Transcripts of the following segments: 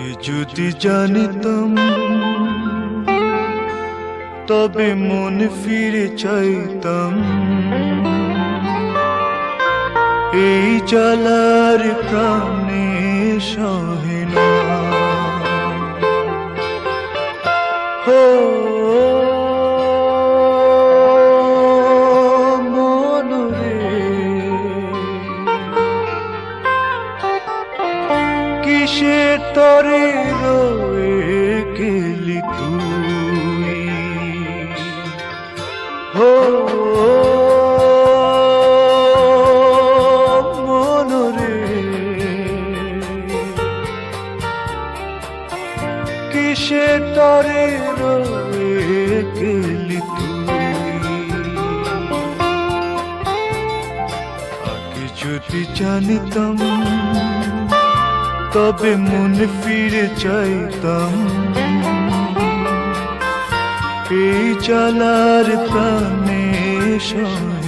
আগে যদি জানিতাম তবে মন ফিরে চাইতাম। এই জ্বালার প্রাণে সহে না। তরে রয়ে গেলি তুই হো মন কিসে তরে রয়ে গেলি তুই আগে জানিতাম তবে মন ফিরে চাইতাম এই চালার প্রাণে সহে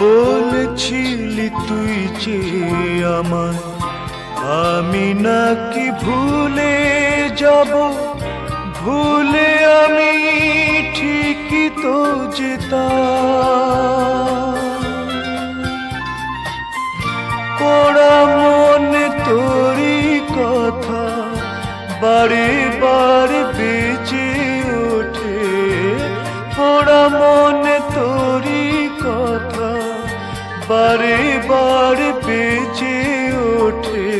বলেছিলি তুই যে আমার আমি নাকি ভুলে যাব? ভুলে আমি ঠিকই তো যেতাম। বারে বারে বেঁচে ওঠে,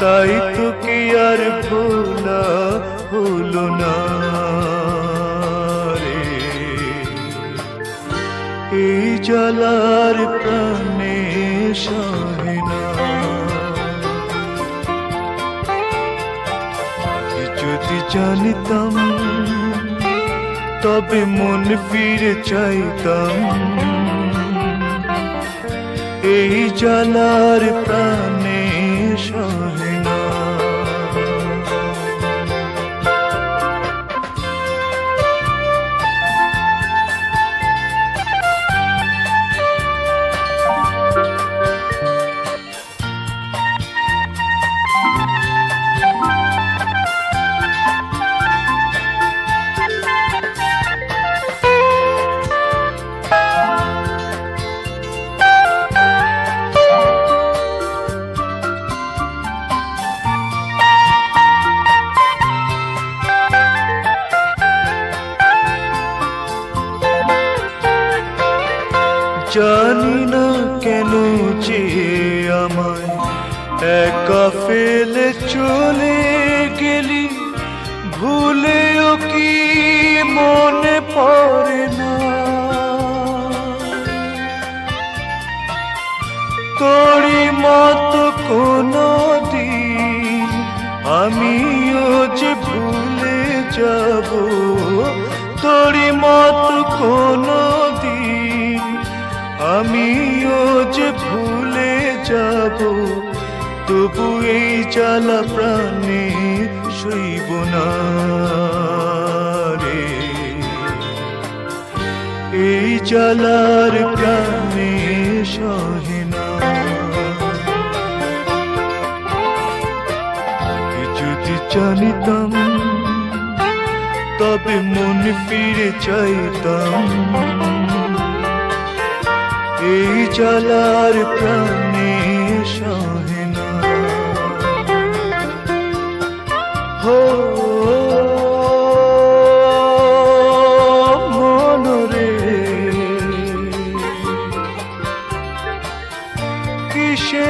তাই তো কি আর ভোলা হলো না রে। এই জ্বালার প্রাণে সহে না। যদি জানিতাম, তবে মন ফিরে চাইতাম। এই জ্বালার প্রাণে জানি না কেন যে আমায় একা ফেলে চলে গেলি। ভুলেও কি মনে পড়ে না? তোরই মতো কোনো দিন আমিও যে ভুলে যাব। তোরই মতো কোনো আমিও যে ভুলে যাব, তবু এই জ্বালা প্রাণে সইব না রে। এই জ্বালার প্রাণে সহে না। যদি জানিতাম, তবে মন ফিরে চাইতাম। এই জ্বালার প্রাণে সহে না। হো মন রে। কিসে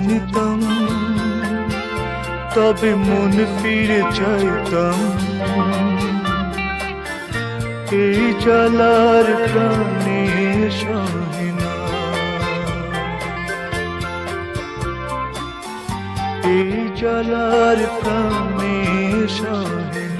জানতাম তবে মন ফিরে চাইতাম। এই জ্বালার প্রাণে সহিনা এই জ্বালার প্রাণে সহে